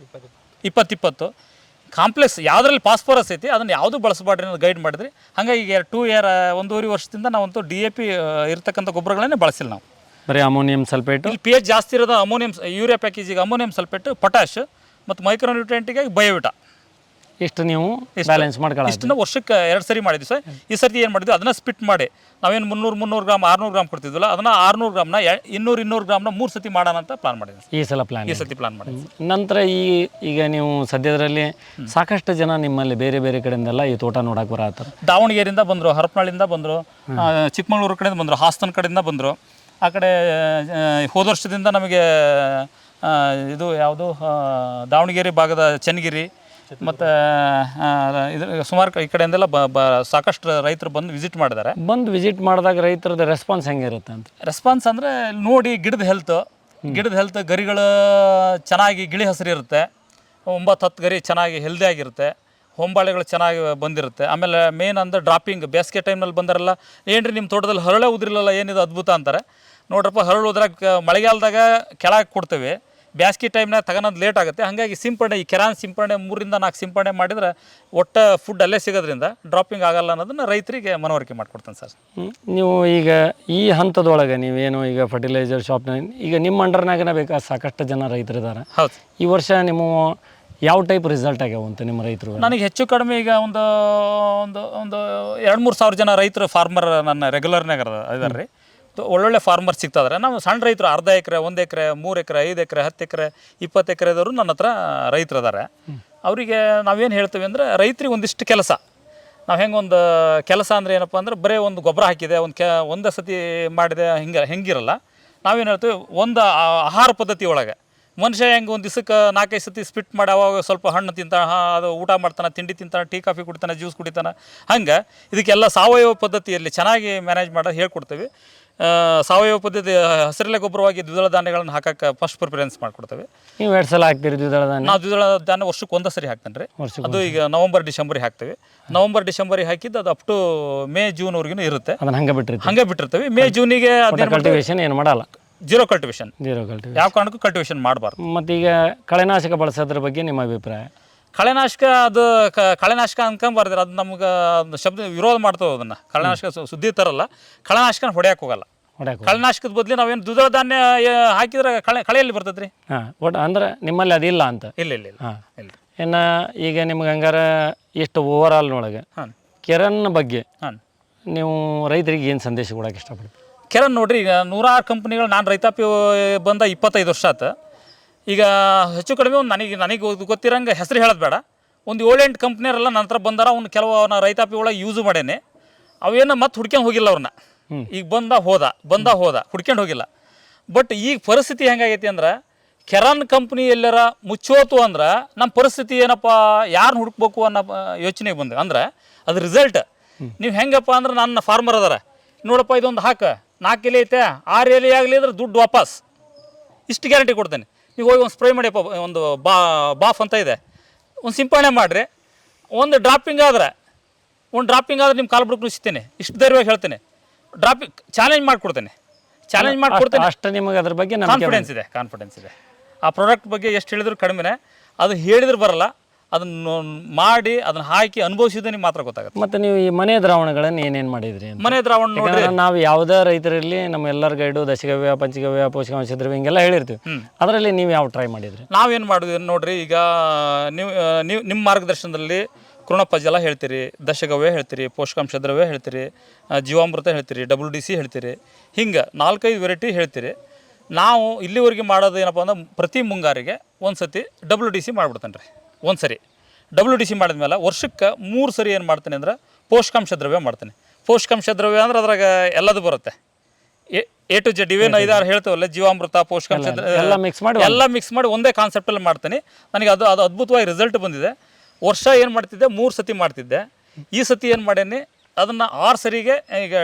ಇಪ್ಪತ್ತು ಇಪ್ಪತ್ತು. ಕಾಂಪ್ಲೆಕ್ಸ್ ಯಾವುದ್ರಲ್ಲಿ ಫಾಸ್ಫರಸ್ ಐತಿ ಅದನ್ನು ಯಾವುದು ಬಳಸಬಾರ್ದು ಅನ್ನೋದು ಗೈಡ್ ಮಾಡಿದ್ರಿ. ಹಾಗಾಗಿ ಈಗ ಟೂ ಇಯರ್ ಒಂದೂವರೆ ವರ್ಷದಿಂದ ನಾವಂತೂ ಡಿ ಎ ಪಿ ಇರತಕ್ಕಂಥ ಗೊಬ್ಬರಗಳನ್ನೇ ಬಳಸಿಲ್ಲ ನಾವು. ಬರೀ ಅಮೋನಿಯಂ ಸಲ್ಫೇಟ್? ಇಲ್ಲಿ ಪಿ ಎಚ್ ಜಾಸ್ತಿ ಇರೋದು ಅಮೋನಿಯಂ ಯೂರಿಯಾ ಪ್ಯಾಕೇಜಿಗೆ ಅಮೋನಿಯಂ ಸಲ್ಫೇಟ್ ಪೊಟ್ಯಾಶ್ ಮತ್ತು ಮೈಕ್ರೋನ್ಯೂಟ್ರಿಯೆಂಟಿಗೆ ಬಯೋವಿಟಾ ಇಷ್ಟು ನೀವು ಬ್ಯಾಲೆನ್ಸ್ ಮಾಡ್ಕೊಳ್ಳಿ ಇಷ್ಟನ್ನ ವರ್ಷಕ್ಕೆ ಎರಡು ಸರಿ ಮಾಡಿದ್ವಿ ಸರ್. ಈ ಸರ್ತಿ ಏನು ಮಾಡಿದ್ವಿ? ಅದನ್ನ ಸ್ಪಿಟ್ ಮಾಡಿ. ನಾವೇನು ಮುನ್ನೂರು ಮುನ್ನೂರು ಗ್ರಾಮ್ ಆರ್ನೂರು ಗ್ರಾಮ್ ಕೊಡ್ತಿದ್ವಲ್ಲ ಅದನ್ನ ಆರ್ನೂರು ಗ್ರಾಮ್ನ ಇನ್ನೂರು ಇನ್ನೂರು ಗ್ರಾಮ್ನ ಮೂರು ಸತಿ ಮಾಡೋಣ ಅಂತ ಪ್ಲಾನ್ ಮಾಡಿದ್ವಿ ಈ ಸಲ ಪ್ಲಾನ್ ಈ ಸತಿ ಪ್ಲಾನ್ ಮಾಡಿ ನಂತರ ಈ ಈಗ ನೀವು ಸದ್ಯದರಲ್ಲಿ ಸಾಕಷ್ಟು ಜನ ನಿಮ್ಮಲ್ಲಿ ಬೇರೆ ಬೇರೆ ಕಡೆಯಿಂದೆಲ್ಲ ಈ ತೋಟ ನೋಡಕ್ಕೆ ಬರತ್ತಾರೆ ದಾವಣಗೆರೆಯಿಂದ ಬಂದರು ಹರಪನಹಳ್ಳಿಯಿಂದ ಬಂದರು ಚಿಕ್ಕಮಗಳೂರು ಕಡೆಯಿಂದ ಬಂದರು ಹಾಸನ ಕಡೆಯಿಂದ ಬಂದರು. ಆ ಕಡೆ ಹೋದ ವರ್ಷದಿಂದ ನಮಗೆ ಇದು ಯಾವುದು ದಾವಣಗೆರೆ ಭಾಗದ ಚನ್ನಗಿರಿ ಮತ್ತು ಇದು ಸುಮಾರು ಈ ಕಡೆಯಿಂದೆಲ್ಲ ಬ ಬ ಸಾಕಷ್ಟು ರೈತರು ಬಂದು ವಿಸಿಟ್ ಮಾಡಿದ್ದಾರೆ ಬಂದು ವಿಸಿಟ್ ಮಾಡಿದಾಗ ರೈತರದ ರೆಸ್ಪಾನ್ಸ್ ಹೆಂಗಿರುತ್ತೆ ಅಂತ? ರೆಸ್ಪಾನ್ಸ್ ಅಂದರೆ ನೋಡಿ ಗಿಡದ ಹೆಲ್ತ್ ಗಿಡದ ಹೆಲ್ತ್ ಗರಿಗಳು ಚೆನ್ನಾಗಿ ಗಿಳಿ ಹಸಿರು ಇರುತ್ತೆ. ಒಂಬತ್ತು ಹತ್ತು ಗರಿ ಚೆನ್ನಾಗಿ ಹೆಲ್ದಿ ಆಗಿರುತ್ತೆ. ಹೊಂಬಾಳೆಗಳು ಚೆನ್ನಾಗಿ ಬಂದಿರುತ್ತೆ. ಆಮೇಲೆ ಮೇನ್ ಅಂದ್ರೆ ಡ್ರಾಪಿಂಗ್ ಬೇಸಿಗೆ ಟೈಮ್ನಲ್ಲಿ ಬಂದಾರಲ್ಲ ಏನ್ರಿ ನಿಮ್ಮ ತೋಟದಲ್ಲಿ ಹರಳೆ ಉದ್ರಿಲ್ಲಲ್ಲ ಏನಿದು ಅದ್ಭುತ ಅಂತಾರೆ. ನೋಡ್ರಪ್ಪ ಹರಳು ಉದ್ರಾಗ ಮಳೆಗಾಲದಾಗ ಕೆಳಗೆ ಕೊಡ್ತೇವೆ. ಬೇಸಿಗೆ ಟೈಮ್ನಾಗ ತಗೊಳೋದು ಲೇಟ್ ಆಗುತ್ತೆ. ಹಾಗಾಗಿ ಸಿಂಪಡಣೆ ಈ ಕೆರಾನ್ ಸಿಂಪಡಣೆ ಮೂರಿಂದ ನಾಲ್ಕು ಸಿಂಪಡಣೆ ಮಾಡಿದ್ರೆ ಒಟ್ಟು ಫುಡ್ ಅಲ್ಲೇ ಸಿಗೋದ್ರಿಂದ ಡ್ರಾಪಿಂಗ್ ಆಗಲ್ಲ ಅನ್ನೋದನ್ನ ರೈತರಿಗೆ ಮನವರಿಕೆ ಮಾಡ್ಕೊಡ್ತೇನೆ ಸರ್. ನೀವು ಈಗ ಈ ಹಂತದೊಳಗೆ ನೀವೇನು ಈಗ ಫರ್ಟಿಲೈಸರ್ ಶಾಪ್ನ ಈಗ ನಿಮ್ಮ ಅಂಡರ್ನಾಗನೇ ಬೇಕಾ ಸಾಕಷ್ಟು ಜನ ರೈತರಿದ್ದಾರೆ ಹೌದು. ಈ ವರ್ಷ ನಿಮ್ಮ ಯಾವ ಟೈಪ್ ರಿಸಲ್ಟ್ ಆಗ್ಯಾವ ಅಂತ ನಿಮ್ಮ ರೈತರು? ನನಗೆ ಹೆಚ್ಚು ಕಡಿಮೆ ಈಗ ಒಂದು ಒಂದು ಒಂದು ಎರಡು ಮೂರು ಸಾವಿರ ಜನ ರೈತರು ಫಾರ್ಮರ್ ನನ್ನ ರೆಗ್ಯುಲರ್ನಾಗ ಇದಾರೆ ರೀ ಒಳ್ಳೊಳ್ಳೆ ಫಾರ್ಮರ್ ಸಿಗ್ತಾಯಿದ್ದಾರೆ ನಾವು ಸಣ್ಣ ರೈತರು ಅರ್ಧ ಎಕರೆ, ಒಂದು ಎಕರೆ, ಮೂರು ಎಕರೆ, ಐದು ಎಕರೆ, ಹತ್ತು ಎಕರೆ, ಇಪ್ಪತ್ತು ಎಕರೆದವರು ನನ್ನ ಹತ್ರ ರೈತರು ಅದಾರೆ ಅವರಿಗೆ ನಾವೇನು ಹೇಳ್ತೀವಿ ಅಂದರೆ ರೈತರಿಗೆ ಒಂದಿಷ್ಟು ಕೆಲಸ. ನಾವು ಹೆಂಗೆ ಒಂದು ಕೆಲಸ ಅಂದರೆ ಏನಪ್ಪ ಅಂದ್ರೆ ಬರೀ ಒಂದು ಗೊಬ್ಬರ ಹಾಕಿದೆ, ಒಂದು ಕೆ ಒಂದೇ ಸತಿ ಮಾಡಿದೆ, ಹಿಂಗೆ ಹೆಂಗಿರಲ್ಲ. ನಾವೇನು ಹೇಳ್ತೀವಿ ಒಂದು ಆಹಾರ ಪದ್ಧತಿ ಒಳಗೆ. ಮನುಷ್ಯ ಹೆಂಗೆ ಒಂದು ದಿವಸಕ್ಕೆ ನಾಲ್ಕೈದು ಸತಿ ಸ್ಪಿಟ್ ಮಾಡಿ, ಅವಾಗ ಸ್ವಲ್ಪ ಹಣ್ಣು ತಿಂತಾನೆ ಅದು ಊಟ ಮಾಡ್ತಾನೆ, ತಿಂಡಿ ತಿಂತಾನೆ, ಟೀ, ಕಾಫಿ ಕುಡಿತಾನೆ, ಜ್ಯೂಸ್ ಕುಡಿತಾನೆ, ಹಂಗೆ ಇದಕ್ಕೆಲ್ಲ ಸಾವಯವ ಪದ್ಧತಿಯಲ್ಲಿ ಚೆನ್ನಾಗಿ ಮ್ಯಾನೇಜ್ ಮಾಡೋದು ಹೇಳ್ಕೊಡ್ತೀವಿ. ಸಾವಯವ ಪದ್ಧತಿ ಹಸಿರೆಲೆ ಗೊಬ್ಬರವಾಗಿ ದ್ವಿದಳ ಧಾನ್ಯಗಳನ್ನು ಹಾಕಕ್ಕೆ ಫಸ್ಟ್ ಪ್ರಿಫರೆನ್ಸ್ ಮಾಡಿಕೊಡ್ತೇವೆ. ನೀವು ಎರಡು ಸಲ ಹಾಕ್ತೀರಿ ದ್ವಿದಳ ಧಾನ್ಯ? ನಾವು ದ್ವಿದಳ ಧಾನ್ಯ ವರ್ಷಕ್ಕೆ ಒಂದು ಸರಿ ಹಾಕ್ತೇನೆ ರೀ ವರ್ಷಕ್ಕೆ ಅದು ಈಗ ನವಂಬರ್ ಡಿಸೆಂಬರಿಗೆ ಹಾಕ್ತೇವೆ. ನವಂಬರ್ ಡಿಸೆಂಬರಿಗೆ ಹಾಕಿದ್ದು ಅದು ಅಪ್ ಟು ಮೇ ಜೂನ್ವರೆಗೂ ಇರುತ್ತೆ. ಅದನ್ನ ಹಂಗೆ ಬಿಟ್ಟಿರ್ತೀವಿ ಹಂಗೆ ಬಿಟ್ಟಿರ್ತೀವಿ. ಮೇ ಜೂನಿಗೆ ಕಲ್ಟಿವೇಷನ್ ಏನು ಮಾಡಲ್ಲ. ಜೀರೋ ಕಲ್ಟಿವೇಷನ್ ಜೀರೋ ಕಲ್ಟಿವೇಷನ್ ಯಾವ ಕಾರಣಕ್ಕೂ ಕಲ್ಟಿವೇಷನ್ ಮಾಡಬಾರ್ದು. ಮತ್ತೀಗ ಈಗ ಕಳೆನಾಶಕ ಬಳಸೋದ್ರ ಬಗ್ಗೆ ನಿಮ್ಮ ಅಭಿಪ್ರಾಯ? ಕಳೆನಾಶಕ ಅದು ಕ- ಕಳೆನಾಶಕ ಅನ್ಕೊಂಬಾರ್ದಿರ ಅದು ನಮ್ಗೆ ಶಬ್ದ ವಿರೋಧ ಮಾಡ್ತೇವೆ ಅದನ್ನು. ಕಳೆನಾಶಕ ಸು- ಸುದ್ದಿ ತರಲ್ಲ ಕಳೆನಾಶಕನ ಹೊಡ್ಯಕ್ಕೆ ಹೋಗಲ್ಲ. ಹೊಡ್ಯಾಕ ಕಳೆನಾಶಕದ ಬದಲು ನಾವೇನು ದ್ವಿದಳ ಧಾನ್ಯ ಹಾಕಿದ್ರೆ ಕಳೆ ಕಳೆಯಲ್ಲಿ ಬರ್ತೈತೆ ರೀ ಹಾಂ ಒಟ್ಟು ಅಂದ್ರೆ ನಿಮ್ಮಲ್ಲಿ ಅದಿಲ್ಲ ಅಂತ. ಇಲ್ಲ ಇಲ್ಲ ಇಲ್ಲ ಹಾಂ. ಇಲ್ಲ. ಇನ್ನು ಈಗ ನಿಮ್ಗೆ ಹಂಗಾರ ಇಷ್ಟು ಓವರ್ ಆಲ್ನೊಳಗೆ ಹಾಂ. ಕಿರಣ್ ಬಗ್ಗೆ ಹಾಂ. ನೀವು ರೈತರಿಗೆ ಏನು ಸಂದೇಶ ಕೊಡೋಕೆ ಇಷ್ಟಪಡ್ತೀವಿ ಕೆರನ್ ನೋಡ್ರಿ ಈಗ ನೂರಾರು ಕಂಪ್ನಿಗಳು ನಾನು ರೈತಾಪಿ ಬಂದ ಇಪ್ಪತ್ತೈದು ವರ್ಷ ಆತು. ಈಗ ಹೆಚ್ಚು ಕಡಿಮೆ ಒಂದು ನನಗೆ ನನಗೆ ಗೊತ್ತಿರಂಗ ಹೆಸರು ಹೇಳೋದು ಬೇಡ. ಒಂದು ಏಳೆಂಟು ಕಂಪ್ನಿಯರೆಲ್ಲ ನನ್ನ ಹತ್ರ ಬಂದಾರ ಅವ್ನು ಕೆಲವು ಅವನ ರೈತಾಪಿ ಒಳಗೆ ಯೂಸ್ ಮಾಡೇನೆ. ಅವೇನು ಮತ್ತೆ ಹುಡ್ಕೊಂಡು ಹೋಗಿಲ್ಲ ಅವ್ರನ್ನ ಈಗ ಬಂದ ಹೋದ ಬಂದ ಹೋದ ಹುಡ್ಕೊಂಡು ಹೋಗಿಲ್ಲ. ಬಟ್ ಈಗ ಪರಿಸ್ಥಿತಿ ಹೆಂಗಾಗೈತಿ ಅಂದ್ರೆ ಕೆರಾನ್ ಕಂಪ್ನಿ ಎಲ್ಲರ ಮುಚ್ಚೋತು ಅಂದ್ರೆ ನಮ್ಮ ಪರಿಸ್ಥಿತಿ ಏನಪ್ಪ ಯಾರನ್ನ ಹುಡುಕ್ಬೇಕು ಅನ್ನೋ ಯೋಚನೆಗೆ ಬಂದೆ ಅಂದ್ರೆ ಅದು ರಿಸಲ್ಟ್ ನೀವು ಹೆಂಗಪ್ಪ ಅಂದ್ರೆ ನನ್ನ ಫಾರ್ಮರ್ ಅದಾರ. ನೋಡಪ್ಪ ಇದೊಂದು ಹಾಕ. ನಾಲ್ಕು ಎಲೆ ಐತೆ ಆರು ಎಲೆ ಆಗಲಿ ಅಂದ್ರೆ ದುಡ್ಡು ವಾಪಸ್. ಇಷ್ಟು ಗ್ಯಾರಂಟಿ ಕೊಡ್ತೇನೆ. ನೀವು ಹೋಗಿ ಒಂದು ಸ್ಪ್ರೇ ಮಾಡಿಪ್ಪ ಒಂದು ಬಾ ಬಾಫ್ ಅಂತ ಇದೆ. ಒಂದು ಸಿಂಪಡಣೆ ಮಾಡಿರಿ. ಒಂದು ಡ್ರಾಪಿಂಗ್ ಆದ್ರೆ ಒಂದು ಡ್ರಾಪಿಂಗ್ ಆದ್ರೆ ನಿಮ್ಮ ಕಾಲು ಬಿಡಕ್ಕೆ ನುಸಿತೇನೆ ಇಷ್ಟು ಧೈರ್ಯವಾಗಿ ಹೇಳ್ತೇನೆ. ಡ್ರಾಪಿಂಗ್ ಚಾಲೆಂಜ್ ಮಾಡಿಕೊಡ್ತೇನೆ. ಚಾಲೆಂಜ್ ಮಾಡಿಕೊಡ್ತೇನೆ. ಅಷ್ಟು ನಿಮಗೆ ಅದ್ರ ಬಗ್ಗೆ ಕಾನ್ಫಿಡೆನ್ಸ್ ಇದೆ ಕಾನ್ಫಿಡೆನ್ಸ್ ಇದೆ. ಆ ಪ್ರಾಡಕ್ಟ್ ಬಗ್ಗೆ ಎಷ್ಟು ಹೇಳಿದ್ರು ಕಡಿಮೆನೆ. ಅದು ಹೇಳಿದ್ರೆ ಬರಲ್ಲ. ಅದನ್ನು ಮಾಡಿ ಅದನ್ನ ಹಾಕಿ ಅನುಭವಿಸಿದ ನಿಮ್ಗೆ ಮಾತ್ರ ಗೊತ್ತಾಗುತ್ತೆ. ಮತ್ತೆ ನೀವು ಈ ಮನೆ ದ್ರಾವಣಗಳನ್ನು ಏನೇನು ಮಾಡಿದ್ರಿ ಅಂತ? ಮನೆ ದ್ರಾವಣ ನೋಡಿ ಯಾಕಂದ್ರೆ ನಾವು ಯಾವುದೇ ರೈತರಲ್ಲಿ ನಮ್ಮ ಎಲ್ಲರ ಗೈಡು ದಶಗವ್ಯ ಪಂಚಗವ್ಯ ಪೋಷಕಾಂಶ ದ್ರವ್ಯ ಹಿಂಗೆಲ್ಲ ಹೇಳಿರ್ತೀವಿ. ಅದರಲ್ಲಿ ನೀವು ಯಾವ ಟ್ರೈ ಮಾಡಿದ್ರಿ? ನಾವೇನು ಮಾಡಿದ್ವಿ ನೋಡ್ರಿ ಈಗ ನೀವು ಆ, ನೀವು ನಿಮ್ಮ ಮಾರ್ಗದರ್ಶನದಲ್ಲಿ ಕೃಣಪ್ಪ ಜಲ ಹೇಳ್ತೀರಿ ದಶಗವ್ಯ ಹೇಳ್ತೀರಿ ಪೋಷಕಾಂಶ ದ್ರವ್ಯ ಹೇಳ್ತೀರಿ ಆ, ಜೀವಾಮೃತ ಹೇಳ್ತೀರಿ ಡಬ್ಲ್ಯೂ ಡಿ ಸಿ ಹೇಳ್ತೀರಿ ಹಿಂಗೆ ನಾಲ್ಕೈದು ವೆರೈಟಿ ಹೇಳ್ತೀರಿ. ನಾವು ಇಲ್ಲಿವರೆಗೆ ಮಾಡೋದು ಏನಪ್ಪ ಅಂದ್ರೆ ಪ್ರತಿ ಮುಂಗಾರಿಗೆ ಒಂದು ಸತಿ ಡಬ್ಲ್ಯೂ ಡಿ ಸಿ ಮಾಡಿಬಿಡ್ತಾನೆ ರೀ ಒಂದು ಸರಿ ಡಬ್ಲ್ಯೂ ಡಿ ಸಿ ಮಾಡಿದ್ಮೇಲೆ ವರ್ಷಕ್ಕೆ ಮೂರು ಸರಿ ಏನು ಮಾಡ್ತೀನಿ ಅಂದ್ರೆ ಪೋಷಕಾಂಶ ದ್ರವ್ಯ ಮಾಡ್ತೇನೆ. ಪೋಷಕಾಂಶ ದ್ರವ್ಯ ಅಂದ್ರೆ ಅದ್ರಾಗ ಎಲ್ಲದು ಬರುತ್ತೆ. ಎ- ಎ ಟು ಜೆಡ್ ಇವೇನು ಐದಾರು ಹೇಳ್ತೇವಲ್ಲ ಜೀವಾಮೃತ ಪೋಷಕಾಂಶ ಎಲ್ಲ ಮಿಕ್ಸ್ ಮಾಡಿ ಎಲ್ಲ ಮಿಕ್ಸ್ ಮಾಡಿ ಒಂದೇ ಕಾನ್ಸೆಪ್ಟಲ್ಲಿ ಮಾಡ್ತೀನಿ. ನನಗೆ ಅದು ಅದು ಅದ್ಭುತವಾಗಿ ರಿಸಲ್ಟ್ ಬಂದಿದೆ. ವರ್ಷ ಏನು ಮಾಡ್ತಿದ್ದೆ ಮೂರು ಸತಿ ಮಾಡ್ತಿದ್ದೆ. ಈ ಸತಿ ಏನು ಮಾಡೇನಿ ಅದನ್ನು ಆರು ಸರಿಗೆ ಈಗ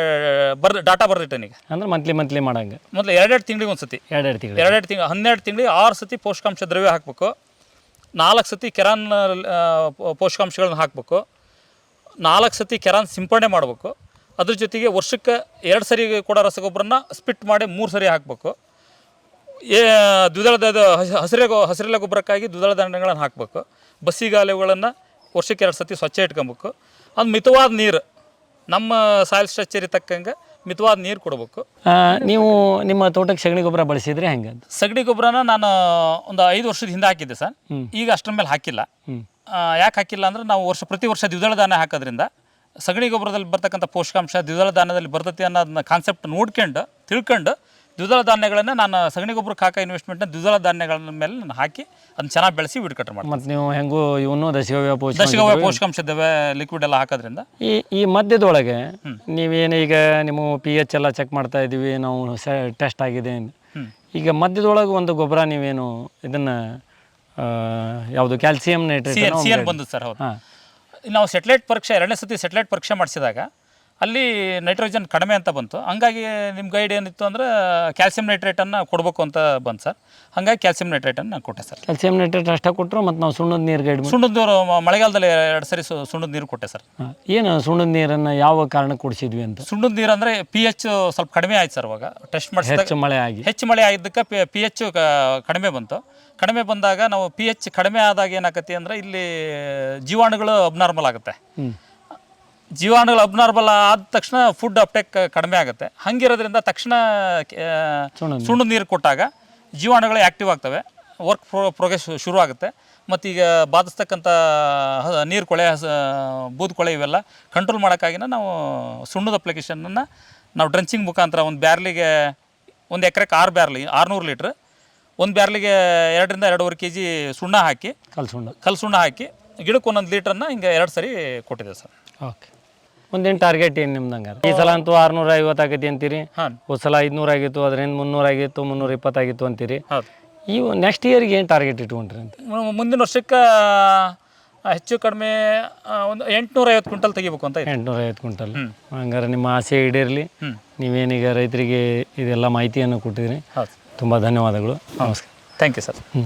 ಬರ್ದು ಡಾಟಾ ಬರ್ದಿಟ್ಟೆ ಈಗ. ಅಂದ್ರೆ ಮಂತ್ಲಿ ಮಂತ್ಲಿ ಮಾಡಂಗೆ. ಮೊದಲು ಎರಡೆರಡು ತಿಂಗಳಿಗೆ ಒಂದು ಸತಿ ಎರಡೆರಡು ತಿಂಗಳು ಎರಡೆರಡು ತಿಂಗಳು ಹನ್ನೆರಡು ತಿಂಗಳಿಗೆ ಆರು ಸತಿ ಪೋಷಕಾಂಶ ದ್ರವ್ಯ ಹಾಕಬೇಕು. ನಾಲ್ಕು ಸತಿ ಕೆರಾನ್ ಪೋಷಕಾಂಶಗಳನ್ನು ಹಾಕಬೇಕು. ನಾಲ್ಕು ಸತಿ ಕೆರಾನ್ ಸಿಂಪಡಣೆ ಮಾಡಬೇಕು. ಅದ್ರ ಜೊತೆಗೆ ವರ್ಷಕ್ಕೆ ಎರಡು ಸರಿ ಕೂಡ ರಸಗೊಬ್ಬರನ ಸ್ಪಿಟ್ ಮಾಡಿ ಮೂರು ಸರಿ ಹಾಕಬೇಕು. ಏ ದ್ವಿದಳದ ಹಸಿರೆ ಗೊ, ಹಸಿರೆಲೆ ಗೊಬ್ಬರಕ್ಕಾಗಿ ದ್ವಿದಳ ಧಾನ್ಯಗಳನ್ನು ಹಾಕಬೇಕು. ಬಸಿಗಾಲುಗಳನ್ನು ವರ್ಷಕ್ಕೆ ಎರಡು ಸತಿ ಸ್ವಚ್ಛ ಇಟ್ಕೊಬೇಕು. ಅದು ಮಿತವಾದ ನೀರು. ನಮ್ಮ ಸಾಯಿಲ್ ಸ್ಟ್ರಕ್ಚರಿಗೆ ತಕ್ಕಂಗೆ ಮಿತವಾದ ನೀರು ಕೊಡಬೇಕು. ನೀವು ನಿಮ್ಮ ತೋಟಕ್ಕೆ ಸಗಣಿ ಗೊಬ್ಬರ ಬಳಸಿದ್ರೆ ಹೆಂಗೆ ಸಗಣಿ ಗೊಬ್ಬರನ ನಾನು ಒಂದು ಐದು ವರ್ಷದ ಹಿಂದೆ ಹಾಕಿದ್ದೆ ಸರ್. ಈಗ ಅಷ್ಟರ ಮೇಲೆ ಹಾಕಿಲ್ಲ. ಯಾಕೆ ಹಾಕಿಲ್ಲ ಅಂದ್ರೆ ನಾವು ವರ್ಷ ಪ್ರತಿ ವರ್ಷ ದ್ವಿದಳ ಧಾನ್ಯ ಹಾಕೋದ್ರಿಂದ ಸಗಣಿ ಗೊಬ್ಬರದಲ್ಲಿ ಬರ್ತಕ್ಕಂಥ ಪೋಷಕಾಂಶ ದ್ವಿದಳ ಧಾನ್ಯದಲ್ಲಿ ಬರ್ತೈತಿ ಅನ್ನೋದನ್ನ ಕಾನ್ಸೆಪ್ಟ್ ನೋಡ್ಕೊಂಡು ತಿಳ್ಕೊಂಡು ದ್ವಿದಳ ಧಾನ್ಯಗಳನ್ನ ನಾನು ಸಗಣಿ ಗೊಬ್ಬರಕ್ಕೆ ಹಾಕೋ ಇನ್ವೆಸ್ಟ್ಮೆಂಟ್ನ ದ್ವಿದಳ ಧಾನ್ಯಗಳ ಮೇಲೆ ನಾನು ಹಾಕಿ ಅದನ್ನ ಚೆನ್ನಾಗಿ ಬೆಳೆಸಿ ವಿಡ್ ಕಟ್ ಮಾಡಿ ಮತ್ತು ನೀವು ಹೆಂಗೂ ಇವನು ದಶಗವ್ಯ ಪೋಷಕಾಂಶ ದಶಗವ್ಯ ಪೋಷಕಾಂಶದವೆ ಲಿಕ್ವಿಡ್ ಎಲ್ಲ ಹಾಕೋದ್ರಿಂದ? ಈ ಈ ಮಧ್ಯದೊಳಗೆ ನೀವೇನು ಈಗ ನಿಮ್ಮ ಪಿ ಎಚ್ ಎಲ್ಲ ಚೆಕ್ ಮಾಡ್ತಾ ಇದ್ದೀವಿ ನಾವು ಟೆಸ್ಟ್ ಆಗಿದೆ ಈಗ ಮಧ್ಯದೊಳಗೆ ಒಂದು ಗೊಬ್ಬರ ನೀವೇನು ಇದನ್ನು ಯಾವುದು ಕ್ಯಾಲ್ಸಿಯಂ ನೈಟ್ರೇಟ್ ಬಂದು ಸರ್ ಹೌದು. ನಾವು ಸೆಟ್ಲೈಟ್ ಪರೀಕ್ಷೆ ಎರಡನೇ ಸತಿ ಸೆಟ್ಲೈಟ್ ಪರೀಕ್ಷೆ ಮಾಡಿಸಿದಾಗ ಅಲ್ಲಿ ನೈಟ್ರೋಜನ್ ಕಡಿಮೆ ಅಂತ ಬಂತು. ಹಂಗಾಗಿ ನಿಮ್ಮ ಗೈಡ್ ಏನಿತ್ತು ಅಂದರೆ ಕ್ಯಾಲ್ಸಿಯಂ ನೈಟ್ರೇಟನ್ನು ಕೊಡಬೇಕು ಅಂತ ಬಂತು ಸರ್. ಹಾಗಾಗಿ ಕ್ಯಾಲ್ಸಿಯಂ ನೈಟ್ರೇಟನ್ನು ನಾನು ಕೊಟ್ಟೆ ಸರ್. ಕ್ಯಾಲ್ಸಿಯಂ ನೈಟ್ರೇಟ್ ಅಷ್ಟೇ ಕೊಟ್ಟರು ಮತ್ತು ನಾವು ಸುಣ್ಣದ ನೀರು ಗೈಡ್ ಸುಣ್ಣದ ನೀರು ಮಳೆಗಾಲದಲ್ಲಿ ಎರಡು ಸರಿ ಸುಣ್ಣದ ನೀರು ಕೊಟ್ಟೆ ಸರ್. ಏನು ಸುಣ್ಣದ ನೀರನ್ನು ಯಾವ ಕಾರಣಕ್ಕೆ ಕೊಡಿಸಿದ್ವಿ ಅಂತ? ಸುಣ್ಣದ ನೀರು ಅಂದರೆ ಪಿ ಎಚ್ ಸ್ವಲ್ಪ ಕಡಿಮೆ ಆಯ್ತು ಸರ್ ಅವಾಗ ಟೆಸ್ಟ್ ಮಾಡಿ ಹೆಚ್ಚು ಮಳೆ ಆಗಿ. ಹೆಚ್ಚು ಮಳೆ ಆಗಿದ್ದಕ್ಕೆ ಪಿ ಎಚ್ ಕಡಿಮೆ ಬಂತು. ಕಡಿಮೆ ಬಂದಾಗ ನಾವು ಪಿ ಎಚ್ ಕಡಿಮೆ ಆದಾಗ ಏನಾಗತ್ತೆ ಅಂದರೆ ಇಲ್ಲಿ ಜೀವಾಣುಗಳು ಅಬ್ನಾರ್ಮಲ್ ಆಗುತ್ತೆ. ಜೀವಾಣುಗಳು ಅಬ್ನಾರ್ಬಲ್ ಆದ ತಕ್ಷಣ ಫುಡ್ ಅಪ್ಟೇಕ್ ಕಡಿಮೆ ಆಗುತ್ತೆ. ಹಂಗಿರೋದ್ರಿಂದ ತಕ್ಷಣ ಸುಣ್ಣ ಸುಣ್ಣದ ನೀರು ಕೊಟ್ಟಾಗ ಜೀವಾಣುಗಳು ಆ್ಯಕ್ಟಿವ್ ಆಗ್ತವೆ. ವರ್ಕ್ ಪ್ರೋ ಪ್ರೋಗ್ರೆಸ್ ಶುರು ಆಗುತ್ತೆ. ಮತ್ತು ಈಗ ಬಾಧಿಸ್ತಕ್ಕಂಥ ನೀರು ಕೊಳೆ ಬೂದ್ಕೊಳೆ ಕೊಳೆ ಇವೆಲ್ಲ ಕಂಟ್ರೋಲ್ ಮಾಡೋಕ್ಕಾಗಿನ ನಾವು ಸುಣ್ಣದ ಅಪ್ಲಿಕೇಶನನ್ನು ನಾವು ಡ್ರೆಂಚಿಂಗ್ ಮುಖಾಂತರ ಒಂದು ಬ್ಯಾರ್ಲಿಗೆ ಒಂದು ಎಕರೆಗೆ ಆರು ಬ್ಯಾರ್ಲಿ ಆರುನೂರು ಲೀಟ್ರ್ ಒಂದು ಬ್ಯಾರ್ಲಿಗೆ ಎರಡರಿಂದ ಎರಡೂವರೆ ಕೆ ಜಿ ಸುಣ್ಣ ಹಾಕಿ ಕಲ್ಸುಣ್ಣ ಕಲ್ಸುಣ್ಣ ಹಾಕಿ ಗಿಡಕ್ಕೆ ಒಂದೊಂದು ಲೀಟ್ರನ್ನು ಹಿಂಗೆ ಎರಡು ಸರಿ ಕೊಟ್ಟಿದೆ ಸರ್. ಓಕೆ. ಮುಂದಿನ ಟಾರ್ಗೆಟ್ ಏನು ನಿಮ್ದು ಹಂಗಾರೆ? ಈ ಸಲ ಅಂತೂ ಆರ್ನೂರ ಐವತ್ತು ಆಗೈತಿ ಅಂತೀರಿ. ಒಂದು ಸಲ ಐದ್ನೂರ ಆಗಿತ್ತು ಅದರಿಂದ ಮುನ್ನೂರ ಆಗಿತ್ತು ಮುನ್ನೂರ ಇಪ್ಪತ್ತಾಗಿತ್ತು ಅಂತೀರಿ. ಈ ನೆಕ್ಸ್ಟ್ ಇಯರ್ಗೆ ಏನು ಟಾರ್ಗೆಟ್ ಇಟ್ಕೊಂಡ್ರಿ ಅಂತ? ಮುಂದಿನ ವರ್ಷಕ್ಕೆ ಹೆಚ್ಚು ಕಡಿಮೆ ಒಂದು ಎಂಟುನೂರ ಐವತ್ತು ಕ್ವಿಂಟಲ್ ತೆಗಿಬೇಕು ಅಂತ ಎಂಟುನೂರ ಐವತ್ತು ಕ್ವಿಂಟಲ್. ಹಂಗಾರೆ ನಿಮ್ಮ ಆಸೆ ಈಡೇರಲಿ. ನೀವೇನೀಗ ರೈತರಿಗೆ ಇದೆಲ್ಲ ಮಾಹಿತಿಯನ್ನು ಕೊಟ್ಟಿದ್ರಿ ತುಂಬ ಧನ್ಯವಾದಗಳು. ನಮಸ್ಕಾರ. ಥ್ಯಾಂಕ್ ಯು ಸರ್ ಹ್ಞೂ